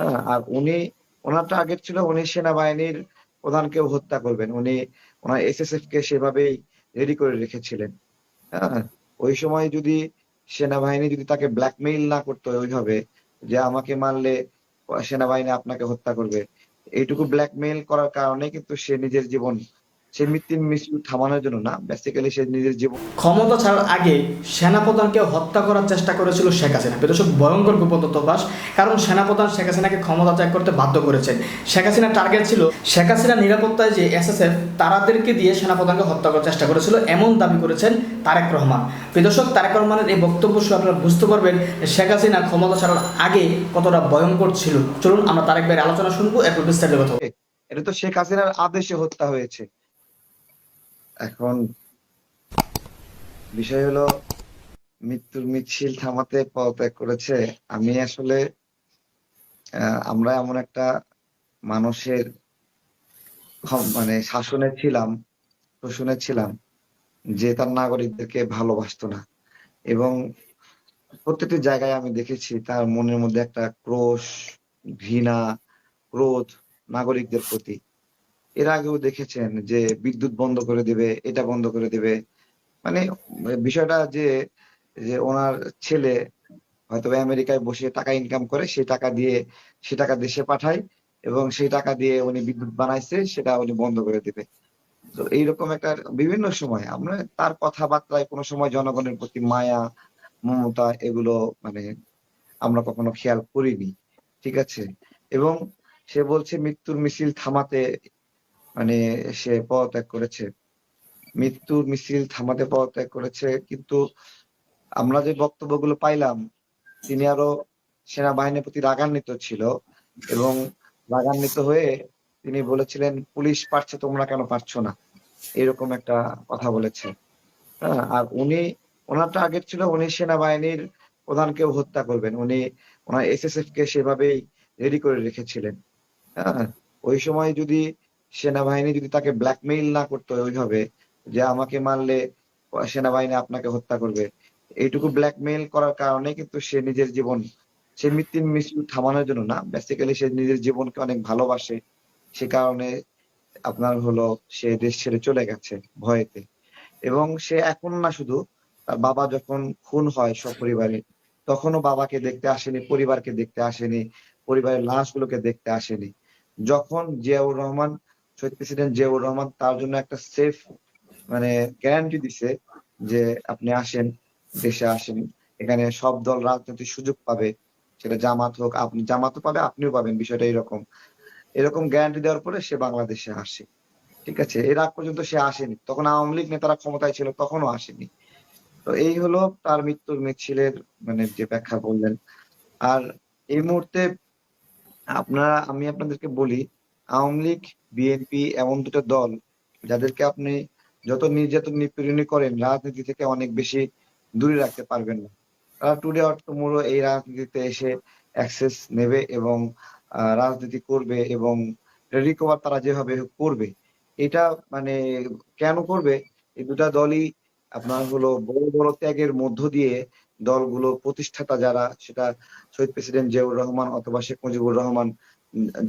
হ্যাঁ আর উনি, ওনার টার্গেট ছিল উনি সেনাবাহিনীর প্রধানকেও হত্যা করবেন। উনি ওনার এসএসএফ কে সেভাবেই রেডি করে রেখেছিলেন। হ্যাঁ ওই সময় যদি সেনাবাহিনী যদি তাকে ব্ল্যাকমেইল না করতো ওইভাবে, যে আমাকে মারলে সেনাবাহিনী আপনাকে হত্যা করবে, এইটুকু ব্ল্যাকমেইল করার কারণে কিন্তু সে নিজের জীবন সে মৃত্যুর থামানোর জন্য না বেসিক্যালি সে নিজের জীবন ক্ষমতা ছাড়ার আগে সেনাপ্রধানকে হত্যা করার চেষ্টা করেছিল শেখ হাসিনা। ভয়ঙ্কর গোপন তথ্যবাস কারণ সেনাপ্রধান শেখ হাসিনাকে ক্ষমতা ত্যাগ করতে বাধ্য করেছেন। শেখ হাসিনার টার্গেট ছিল শেখ হাসিনার নিরাপত্তায় যে এসএসএফ তারাদেরকে দিয়ে সেনাপ্রধানকে হত্যা করার চেষ্টা করেছিল এমন দাবি করেছেন তারেক রহমান। বিদর্শক তারেক রহমানের এই বক্তব্য শুনে আপনারা বুঝতে পারবেন শেখ হাসিনা ক্ষমতা ছাড়ার আগে কতটা ভয়ঙ্কর ছিল। চলুন আমরা তারেক ভাইয়ের আলোচনা শুনব এরপর বিস্তারিত কথা এটা তো শেখ হাসিনার আদেশে হত্যা হয়েছে। এখন বিষয় হলো, মৃত্যুর মিছিল থামাতে পদত্যাগ করেছে। আমি আসলে আমরা এমন একটা মানুষের মানে শাসনে ছিলাম, শোষণে ছিলাম, যে তার নাগরিকদেরকে ভালোবাসতো না। এবং প্রত্যেকটি জায়গায় আমি দেখেছি, তার মনের মধ্যে একটা ক্রোশ, ঘৃণা, ক্রোধ নাগরিকদের প্রতি। এর আগেও দেখেছেন যে বিদ্যুৎ বন্ধ করে দেবে, এটা বন্ধ করে দেবে। মানে বিষয়টা যে যে ওনার ছেলে হয়তো আমেরিকায় বসে টাকা ইনকাম করে, সেই টাকা দিয়ে, সে টাকা দেশে পাঠায় এবং সেই টাকা দিয়ে উনি বিদ্যুৎ বানাইছে, সেটা উনি বন্ধ করে দেবে। তো এইরকম একটা বিভিন্ন সময়, আমরা তার কথাবার্তায় কোনো সময় জনগণের প্রতি মায়া, মমতা এগুলো মানে আমরা কখনো খেয়াল করিনি, ঠিক আছে? এবং সে বলছে, মৃত্যুর মিছিল থামাতে মানে সে পদত্যাগ করেছে। মৃত্যুর মিছিল থামাতে পদত্যাগ করেছে, কিন্তু আমরা যে বক্তব্যগুলো পাইলাম, তিনি আরও সেনাবাহিনীর প্রতি রাগান্বিত ছিল এবং রাগান্বিত হয়ে তিনি বলেছিলেন, পুলিশ পারছে, তোমরা কেন পারছ না? এরকম একটা কথা বলেছে। হ্যাঁ আর উনি, ওনার টার্গেট ছিল উনি সেনাবাহিনীর প্রধানকেও হত্যা করবেন। উনি ওনার এসএসএফ কে সেভাবেই রেডি করে রেখেছিলেন। হ্যাঁ ওই সময় যদি সেনাবাহিনী যদি তাকে ব্ল্যাকমেইল না করতো ওইভাবে, যে আমাকে মারলে সেনাবাহিনী আপনাকে হত্যা করবে, এইটুকু ব্ল্যাকমেইল করার কারণে কিন্তু সে নিজের জীবন, সে মৃত্যুর মৃত্যু থামানোর জন্য না বেসিক্যালি সে নিজের জীবনকে অনেক ভালোবাসে, সে কারণে আপনার হলো সে দেশ ছেড়ে চলে গেছে ভয়েতে। এবং সে এখন না শুধু, তার বাবা যখন খুন হয় সপরিবারে, তখনও বাবাকে দেখতে আসেনি, পরিবারকে দেখতে আসেনি, পরিবারের লাশগুলোকে দেখতে আসেনি। যখন জিয়াউর রহমান শহীদ প্রেসিডেন্ট জিয়াউর রহমান তার জন্য একটা সেফ মানে গ্যারান্টি দিছে যে আপনি আসেন, দেশে আসেন। এখানে সব দল রাজনৈতিক সুযোগ পাবে, সেটা জামাত হোক, আপনি জামাতও পাবে, আপনিও পাবেন, বিষয়টা এরকম। এরকম গ্যারান্টি দেওয়ার পরে সে বাংলাদেশে আসে। ঠিক আছে? এর আগ পর্যন্ত সে আসেনি। তখন আওয়ামী লীগ নেতারা ক্ষমতায় ছিল, তখনও আসেনি। তো এই হলো তার মৃত্যুর মিছিলের মানে যে ব্যাখ্যা বললেন। আর এই মুহূর্তে আপনারা, আমি আপনাদেরকে বলি, আওয়ামী লীগ বিএনপি এমন দুটো দল যাদেরকে আপনি যত নির্যাতন নিপীড়নই করেন, রাজনীতি থেকে অনেক বেশি দূরে রাখতে পারবেন না। তারা টুডে অর টুমোরো এই রাজনীতিতে এসে অ্যাক্সেস নেবে এবং রাজনীতি করবে এবং রিকভার তারা যেভাবে করবে, এটা মানে কেন করবে? এই দুটা দলই আপনার হলো বড় বড় ত্যাগের মধ্য দিয়ে দলগুলো প্রতিষ্ঠাতা যারা, সেটা শহীদ প্রেসিডেন্ট জিয়াউর রহমান অথবা শেখ মুজিবুর রহমান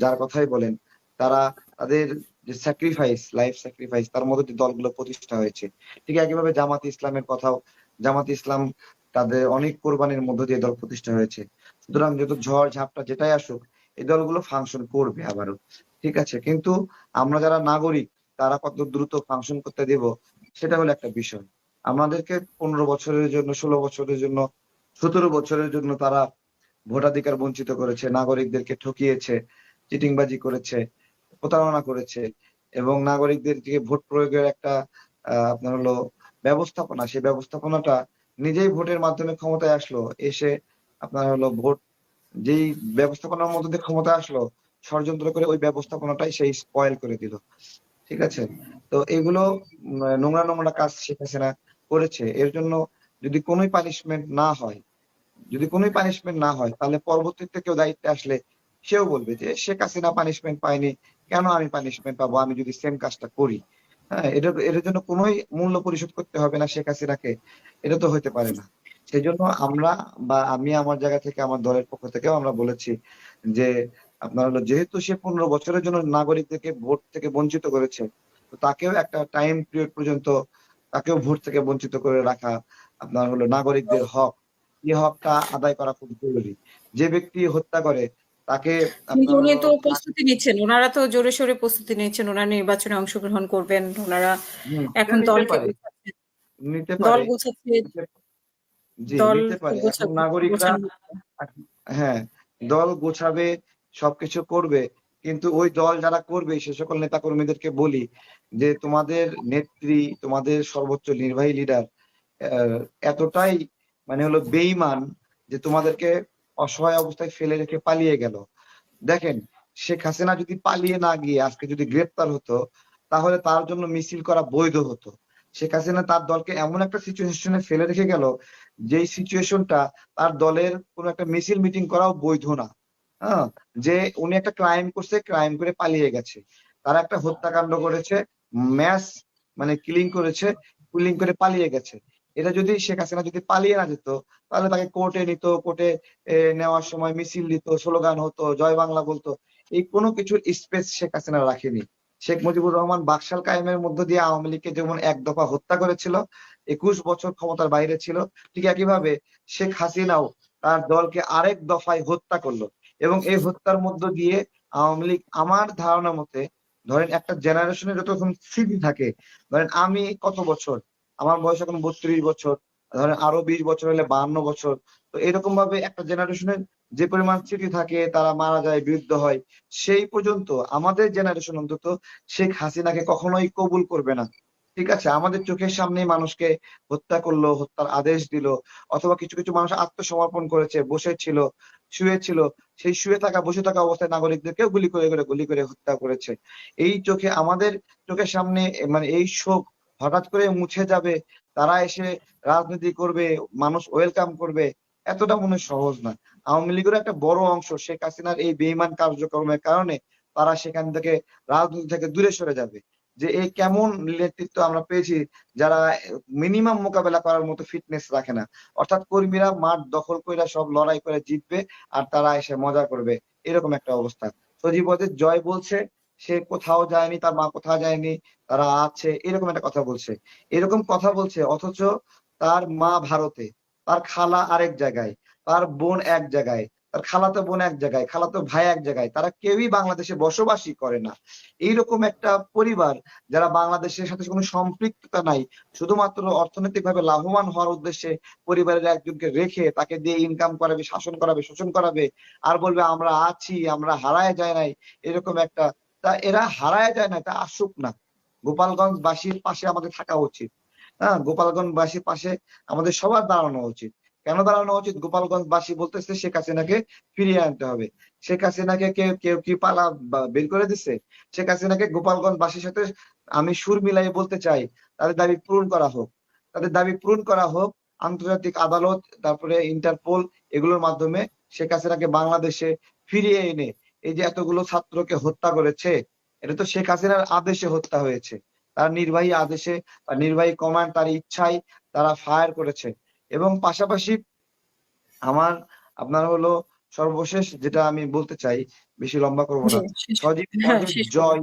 যার কথাই বলেন তারা তাদের যে স্যাক্রিফাইস লাইফ স্যাক্রিফাইস তার মধ্যে দিয়ে দলগুলো প্রতিষ্ঠা হয়েছে। ঠিক একইভাবে জামাত ইসলামের কথাও, জামাত ইসলাম তাদের অনেক কোরবানির মধ্য দিয়ে দল প্রতিষ্ঠা হয়েছে। সুতরাং যত ঝড় ঝাপটা যেটাই আসুক, এই দলগুলো ফাংশন করবে আবারও। ঠিক আছে? কিন্তু আমরা যারা নাগরিক, তারা কত দ্রুত ফাংশন করতে দেব, সেটা হলো একটা বিষয়। আমাদেরকে পনেরো বছরের জন্য, ষোলো বছরের জন্য, সতেরো বছরের জন্য তারা ভোটাধিকার বঞ্চিত করেছে, নাগরিকদেরকে ঠকিয়েছে, চিটিংবাজি করেছে। প্রতারণা করেছে এবং নাগরিকদেরকে ভোট প্রয়োগের একটা আপনার হলো ব্যবস্থাপনা, সেই ব্যবস্থাপনাটা নিজেই ভোটের মাধ্যমে ক্ষমতায় আসলো, এসে আপনার হলো ভোট, যেই ব্যবস্থাপনার মধ্যে দিয়ে ক্ষমতায় আসলো, ষড়যন্ত্র করে ওই ব্যবস্থাপনাটাই সেই স্পয়েল করে দিল, ঠিক আছে? তো এগুলো নোংরা নোংরা কাজ শেখ হাসিনা করেছে, এর জন্য যদি কোনোই পানিশমেন্ট না হয়, যদি কোনোই পানিশমেন্ট না হয়, তাহলে পরবর্তীতে কেউ দায়িত্বে আসলে সেও বলবে যে শেখ হাসিনা পানিশমেন্ট পায়নি কেন আমি পানিশমেন্ট পাবো? আমি যদি সেম কাজটা করি হ্যাঁ এটা এটার জন্য মূল্য পরিশোধ করতে হবে না শেখ হাসিনাকে। এটা তো পারে না। সেজন্য আমরা বা আমি আমার জায়গা থেকে, আমার দলের পক্ষ থেকেও আমরা বলেছি যে, আপনার হলো যেহেতু সে পনেরো বছরের জন্য নাগরিকদেরকে ভোট থেকে বঞ্চিত করেছে, তো তাকেও একটা টাইম পিরিয়ড পর্যন্ত তাকেও ভোট থেকে বঞ্চিত করে রাখা আপনার হলো নাগরিকদের হক। এই হকটা আদায় করা খুব জরুরি। যে ব্যক্তি হত্যা করে তাকে উনি তো প্রস্তুতি নিচ্ছেন। ওনারা তো জোরে সোরে প্রস্তুতি নিচ্ছেন। ওনারা নির্বাচনে অংশগ্রহণ করবেন। ওনারা এখন নিতে পারে, দল গোছাচ্ছে দল নিতে নাগরিকরা হ্যাঁ দল গোছাবে সবকিছু করবে। কিন্তু ওই দল যারা করবে সে সকল নেতা কর্মীদেরকে বলি যে তোমাদের নেত্রী তোমাদের সর্বোচ্চ নির্বাহী লিডার এতটাই মানে হলো বেইমান যে তোমাদেরকে অসহায় অবস্থায় ফেলে রেখে পালিয়ে গেল। দেখেন, শেখ হাসিনা যদি পালিয়ে না গিয়ে আজকে যদি গ্রেপ্তার হতো, তাহলে তার জন্য মিছিল করা বৈধ হতো। শেখ হাসিনা তার দলকে এমন একটা সিচুয়েশনে ফেলে রেখে গেল, যেই সিচুয়েশনটা তার দলের কোনো একটা মিছিল মিটিং করাও বৈধ না। হ্যাঁ যে উনি একটা ক্রাইম করছে ক্রাইম করে পালিয়ে গেছে। তারা একটা হত্যাকাণ্ড করেছে ম্যাস মানে কিলিং করেছে কিলিং করে পালিয়ে গেছে। এটা যদি শেখ হাসিনা যদি পালিয়ে না যেত, তাহলে তাকে কোর্টে নিত কোর্টে নেওয়ার সময় মিছিল দিত, স্লোগান হতো, জয় বাংলা বলতো। এই কোনো কিছুর স্পেস শেখ হাসিনা রাখেনি। শেখ মুজিবুর রহমান বাকশাল কায়েমের মধ্য দিয়ে আওয়ামী লীগকে যেমন এক দফা হত্যা করেছিল, একুশ বছর ক্ষমতার বাইরে ছিল, ঠিক একইভাবে শেখ হাসিনাও তার দলকে আরেক দফায় হত্যা করল এবং এই হত্যার মধ্য দিয়ে আওয়ামী লীগ আমার ধারণা মতে, ধরেন একটা জেনারেশনের যতক্ষণ স্মৃতি থাকে, ধরেন আমি কত বছর আমার বয়স এখন বত্রিশ বছর, ধরেন আরও বিশ বছর হলে বাহান্ন বছর। তো এরকম ভাবে একটা জেনারেশনের যে পরিমাণ স্মৃতি থাকে, তারা মারা যায় বিরুদ্ধ হয়, সেই পর্যন্ত আমাদের জেনারেশন অন্তত শেখ হাসিনাকে কখনোই কবুল করবে না। ঠিক আছে? আমাদের চোখের সামনেই মানুষকে হত্যা করল, হত্যার আদেশ দিল, অথবা কিছু কিছু মানুষ আত্মসমর্পণ করেছে, বসে ছিল, শুয়ে ছিল। সেই শুয়ে থাকা, বসে থাকা অবস্থায় নাগরিকদেরকেও গুলি করে করে, গুলি করে হত্যা করেছে। এই চোখে, আমাদের চোখের সামনে মানে এই শোক হঠাৎ করে মুছে যাবে, তারা এসে রাজনীতি করবে, মানুষ ওয়েলকাম করবে, এতটা মনে সহজ না। আওয়ামী লীগের একটা বড় অংশ, শেখ হাসিনার এই বেইমান কার্যক্রমের কারণে তারা সেখান থেকে রাজনীতি থেকে দূরে সরে যাবে। যে এই কেমন নেতৃত্ব আমরা পেয়েছি যারা মিনিমাম মোকাবেলা করার মতো ফিটনেস রাখে না। অর্থাৎ কর্মীরা মাঠ দখল করে সব লড়াই করে জিতবে আর তারা এসে মজা করবে। এরকম একটা অবস্থা। সজীবদের জয় বলছে সে কোথাও যায়নি, তার মা কোথাও যায়নি, তারা আছে, এরকম একটা কথা বলছে। এরকম কথা বলছে, অথচ তার মা ভারতে, তার খালা আরেক জায়গায়, তার বোন এক জায়গায়, তার খালাতো বোন এক জায়গায়, খালাতো ভাই এক জায়গায়, তারা কেউই বাংলাদেশে বসবাসই করে না। এইরকম একটা পরিবার যারা বাংলাদেশের সাথে কোনো সম্পৃক্ততা নাই, শুধুমাত্র অর্থনৈতিকভাবে লাভবান হওয়ার উদ্দেশ্যে পরিবারের একজনকে রেখে তাকে দিয়ে ইনকাম করাবে, শাসন করাবে, শোষণ করাবে, আর বলবে, আমরা আছি, আমরা হারায় যায় নাই। এরকম একটা তা এরা হারায় যায় না, তা আসুক না। গোপালগঞ্জ বাসীর পাশে আমাদের থাকা উচিত। হ্যাঁ গোপালগঞ্জ বাসীর পাশে আমাদের সবার দাঁড়ানো উচিত। কেন দাঁড়ানো উচিত? গোপালগঞ্জ বাসী বলতেছে, শেখ হাসিনাকে ফিরিয়ে আনতে হবে। শেখ হাসিনাকে কেউ কেউ কি পালা বের করে দিচ্ছে শেখ হাসিনাকে গোপালগঞ্জ বাসীর সাথে আমি সুর মিলাই বলতে চাই, তাদের দাবি পূরণ করা হোক। তাদের দাবি পূরণ করা হোক, আন্তর্জাতিক আদালত, তারপরে ইন্টারপোল, এগুলোর মাধ্যমে শেখ হাসিনাকে বাংলাদেশে ফিরিয়ে এনে এই যে এতগুলো ছাত্রকে হত্যা করেছে এটা তো শেখ হাসিনার আদেশে হত্যা হয়েছে। তার নির্বাহী আদেশে বা নির্বাহী কমান্ড তার ইচ্ছায় তারা ফায়ার করেছে। এবং পাশাপাশি আমার আপনার হলো সর্বশেষ যেটা আমি বলতে চাই বেশি লম্বা করব না। সজীব হ্যাঁ। জয়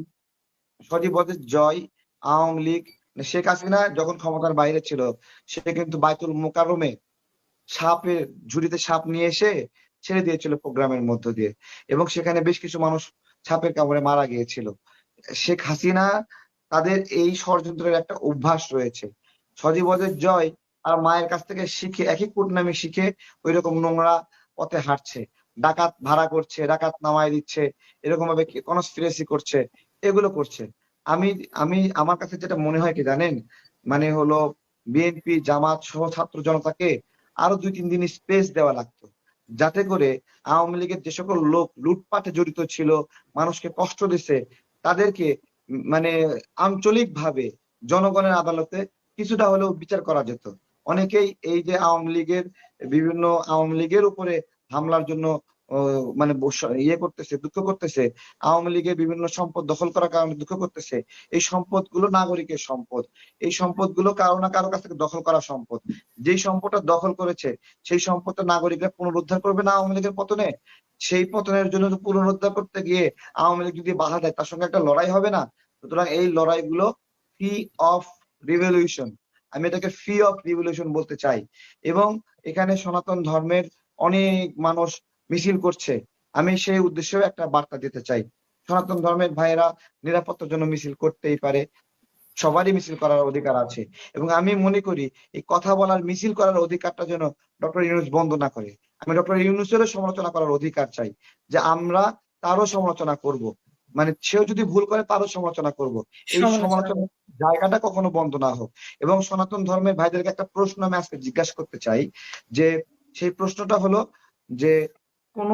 সজীব জয় আওয়ামী লীগ মানে শেখ হাসিনা যখন ক্ষমতার বাইরে ছিল সে কিন্তু বাইতুল মোকারমে সাপের ঝুড়িতে সাপ নিয়ে এসে ছেড়ে দিয়েছিল প্রোগ্রামের মধ্য দিয়ে এবং সেখানে বেশ কিছু মানুষ সাপের কামড়ে মারা গিয়েছিল। শেখ হাসিনা তাদের এই ষড়যন্ত্রের একটা অভ্যাস রয়েছে। সজীব ওয়াজেদ জয় আর মায়ের কাছ থেকে শিখে, একই কুটনামি শিখে ওই রকম নোংরা পথে হাঁটছে। ডাকাত ভাড়া করছে, ডাকাত নামায় দিচ্ছে এরকম ভাবে কনস্পিরেসি করছে, এগুলো করছে। আমি আমি, আমার কাছে যেটা মনে হয় কি জানেন? মানে হলো বিএনপি, জামাত সহ ছাত্র জনতাকে আরও দুই তিন দিন স্পেস দেওয়া লাগতো। যাতে করে আওয়ামী লীগের যে সকল লোক লুটপাটে জড়িত ছিল, মানুষকে কষ্ট দিছে, তাদেরকে মানে আঞ্চলিক ভাবে জনগণের আদালতে কিছুটা হলেও বিচার করা যেত। অনেকেই এই যে আওয়ামী লীগের বিভিন্ন আওয়ামী লীগের উপরে হামলার জন্য মানে ইয়ে করতেছে, দুঃখ করতেছে, আওয়ামী লীগের বিভিন্ন সম্পদ দখল করার কারণে দুঃখ করতেছে। এই সম্পদগুলো নাগরিকের সম্পদ। এই সম্পদগুলো কারও না কারও কাছ থেকে দখল করা সম্পদ। যেই সম্পদটা দখল করেছে, সেই সম্পদটা নাগরিকরা পুনরুদ্ধার করবে না আওয়ামী লীগের পতনে? সেই পতনের জন্য পুনরুদ্ধার করতে গিয়ে আওয়ামী লীগ যদি বাধা দেয়, তার সঙ্গে একটা লড়াই হবে না? সুতরাং এই লড়াইগুলো ফি অফ রিভলিউশন, আমি এটাকে ফি অফ রিভলিউশন বলতে চাই। এবং এখানে সনাতন ধর্মের অনেক মানুষ মিছিল করছে। আমি সেই উদ্দেশ্যেও একটা বার্তা দিতে চাই। সনাতন ধর্মের ভাইয়েরা নিরাপত্তার জন্য মিছিল করতেই পারে। সবারই মিছিল করার অধিকার আছে। এবং আমি মনে করি এই কথা বলার মিছিল করার অধিকারটা যেন ডক্টর ইউনুস বন্ধ না করে। আমি ডক্টর ইউনুসেরও সমালোচনা করার অধিকার চাই যে আমরা তারও সমালোচনা করব। মানে সেও যদি ভুল করে তারও সমালোচনা করব। এই সমালোচনা। জায়গাটা কখনো বন্ধ না হোক। এবং সনাতন ধর্মের ভাইদেরকে একটা প্রশ্ন আমি আজকে জিজ্ঞাসা করতে চাই যে সেই প্রশ্নটা হলো যে কোন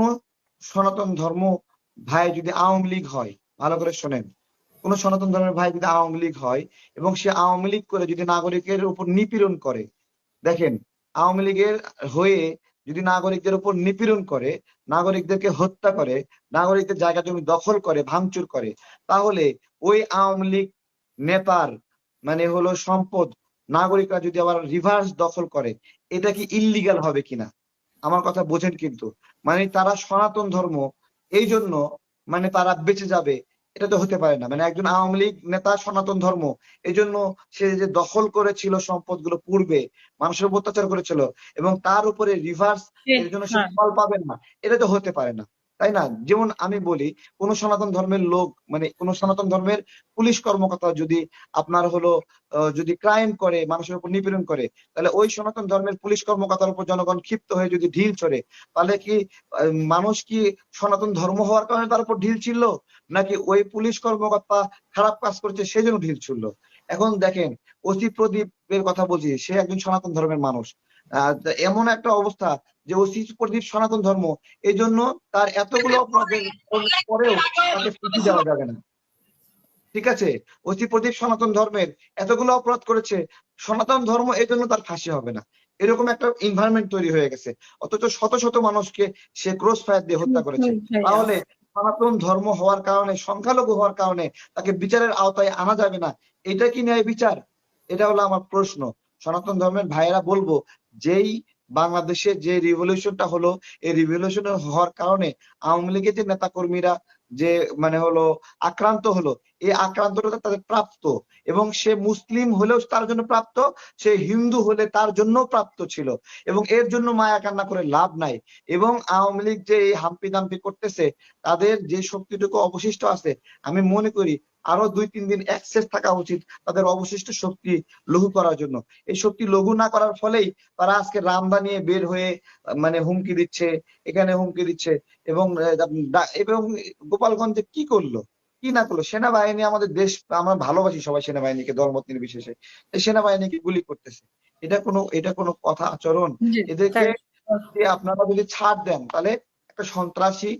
সনাতন ধর্ম ভাই যদি আওয়ামী লীগ হয়, ভালো করে শোনেন। কোন সনাতন ধর্মের ভাই যদি আওয়ামী লীগ হয় এবং সে আওয়ামী লীগ করে যদি নাগরিকের উপর নিপীড়ন করে, দেখেন, আওয়ামী লীগের হয়ে যদি নাগরিকদের উপর নিপীড়ন করে, নাগরিকদেরকে হত্যা করে, নাগরিকদের জায়গা জমি দখল করে, ভাঙচুর করে, তাহলে ওই আওয়ামী লীগ নেতার মানে হলো সম্পদ নাগরিকরা যদি আবার রিভার্স দখল করে, এটা কি ইল্লিগাল হবে কিনা? আমার কথা বোঝেন কিন্তু। মানে তারা সনাতন ধর্ম এই জন্য মানে তারা বেঁচে যাবে এটা তো হতে পারে না মানে একজন আওয়ামী লীগ নেতা সনাতন ধর্ম এই জন্য সে যে দখল করেছিল সম্পদগুলো পূর্বে মানুষের অত্যাচার করেছিল এবং তার উপরে রিভার্স এর জন্য সে। ফল পাবে না এটা তো হতে পারে না তাই না? যেমন আমি বলি, কোন সনাতন ধর্মের লোক মানে কোন সনাতন ধর্মের পুলিশ কর্মকর্তা যদি আপনার হলো যদি ক্রাইম করে, মানুষের উপর নিপীড়ন করে, তাহলে ওই সনাতন ধর্মের পুলিশ কর্মকর্তার উপর জনগণ ক্ষিপ্ত হয়ে যদি ঢিল চড়ে, তাহলে কি মানুষ কি সনাতন ধর্ম হওয়ার কারণে তার উপর ঢিল ছিল নাকি ওই পুলিশ কর্মকর্তা খারাপ কাজ করছে সেই জন্য ঢিল ছুড়লো? এখন দেখেন ওসি প্রদীপের কথা বলছি, সে একজন সনাতন ধর্মের মানুষ। এমন একটা অবস্থা যে ওসি প্রদীপ সনাতন ধর্ম। এই জন্য তার এতগুলো পরেও তাকে ফাঁসি দেওয়া যাবে না। ঠিক আছে? ওসি প্রদীপ সনাতন ধর্মের এতগুলো অপরাধ করেছে। সনাতন ধর্ম এই জন্য তার ফাঁসি হবে না। এরকম একটা এনভায়রনমেন্ট তৈরি হয়ে গেছে। অথচ শত শত মানুষকে সে ক্রস ফায়ার দিয়ে হত্যা করেছে। তাহলে সনাতন ধর্ম হওয়ার কারণে, সংখ্যালঘু হওয়ার কারণে তাকে বিচারের আওতায় আনা যাবে না। এটা কি ন্যায় বিচার? এটা হলো আমার প্রশ্ন। সনাতন ধর্মের ভাইয়েরা বলব যেই বাংলাদেশে যে রিভলিউশনটা হলো, এই রিভলিউশন হওয়ার কারণে আওয়ামী লীগের যে নেতা কর্মীরা যে মানে হলো আক্রান্ত হলো, এই আক্রান্তটা তাদের প্রাপ্ত এবং সে মুসলিম হলেও তার জন্য প্রাপ্ত, সে হিন্দু হলে তার জন্য প্রাপ্ত ছিল এবং এর জন্য মায়া কান্না করে লাভ নাই এবং আওয়ামী লীগ যে এই হাম্পি দাম্পি করতেছে, তাদের যে শক্তিটুকু অবশিষ্ট আছে, আমি মনে করি আরও দুই তিন দিন অ্যাক্সেস থাকা উচিত তাদের অবশিষ্ট শক্তি লঘু করার জন্য। এই শক্তি লঘু না করার ফলেই তারা আজকে রামদা নিয়ে বের হয়ে মানে হুমকি দিচ্ছে এখানে হুমকি দিচ্ছে এবং এবং গোপালগঞ্জে কি করল? কি না করল? সেনাবাহিনী আমাদের দেশ আমরা ভালোবাসি সবাই সেনাবাহিনীকে দলমত নির্বিশেষে এই সেনাবাহিনীকে গুলি করতেছে। এটা কোনো এটা কোনো কথা আচরণ? এদেরকে আপনারা যদি ছাড় দেন তাহলে একটা সন্ত্রাসী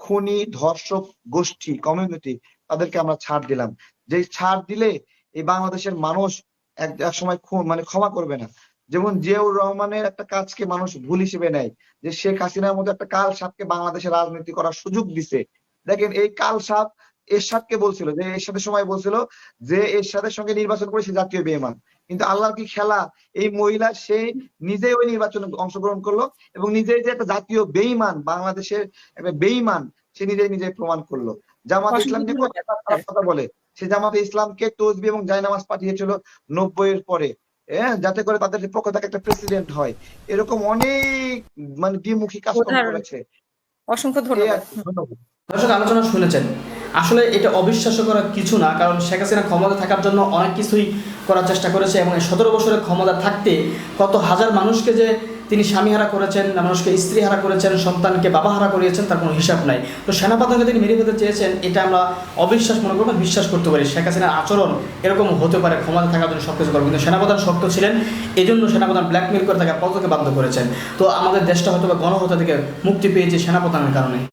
খুনি ধর্ষক গোষ্ঠী কমিউনিটি তাদেরকে আমরা ছাড় দিলাম। যে ছাড় দিলে এই বাংলাদেশের মানুষ এক এক সময় মানে ক্ষমা করবে না। যেমন জিয়াউর রহমানের একটা কাজকে মানুষ ভুল হিসেবে নেয়, যে শেখ হাসিনার মতো একটা কাল সাপকে বাংলাদেশে রাজনীতি করার সুযোগ দিছে। দেখেন, এই কাল সাপ এরশাদকে বলছিল, যে এরশাদের সময় বলছিল যে এরশাদের সঙ্গে নির্বাচন করে সে জাতীয় বেইমান। কিন্তু আল্লাহর কি খেলা? এই মহিলা, সে নিজেই ওই নির্বাচনে অংশগ্রহণ করল এবং নিজেই যে একটা জাতীয় বেইমান, বাংলাদেশের একটা বেইমান, সে নিজেই নিজেই প্রমাণ করল। জামাত ইসলাম যে খারাপ কথা বলে। সে জামাতে ইসলামকে তসবি এবং জায়নামাজ পাঠিয়েছিল নব্বই এর পরে। হ্যাঁ? যাতে করে তাদের পক্ষ থেকে একটা প্রেসিডেন্ট হয়। এরকম অনেক মানে দ্বিমুখী উদাহরণ। করেছে। অসংখ্য ধন্যবাদ। দর্শক আলোচনা শুনেছেন। আসলে এটা অবিশ্বাস্য করার কিছু না কারণ শেখ হাসিনা ক্ষমতা থাকার জন্য অনেক কিছুই করার চেষ্টা করেছে এবং সতেরো বছরের ক্ষমতা থাকতে কত হাজার মানুষকে যে তিনি স্বামী হারা করেছেন মানুষকে স্ত্রী হারা করেছেন, সন্তানকে বাবা হারা করিয়েছেন, তার কোনো হিসাব নাই। তো সেনাপ্রধানকে তিনি মেরে ফেলতে চেয়েছেন, এটা আমরা অবিশ্বাস মনে করব, বিশ্বাস করতে পারি। শেখ হাসিনার আচরণ এরকম হতে পারে, ক্ষমতা থাকার জন্য সব কিছু করব কিন্তু সেনাপ্রধান শক্ত ছিলেন এই জন্য সেনাপ্রধান ব্ল্যাকমেল করে তাকে পদকে বাধ্য করেছেন। তো আমাদের দেশটা হয়তো বা গণহত্যা থেকে মুক্তি পেয়েছে সেনাপ্রধানের কারণে।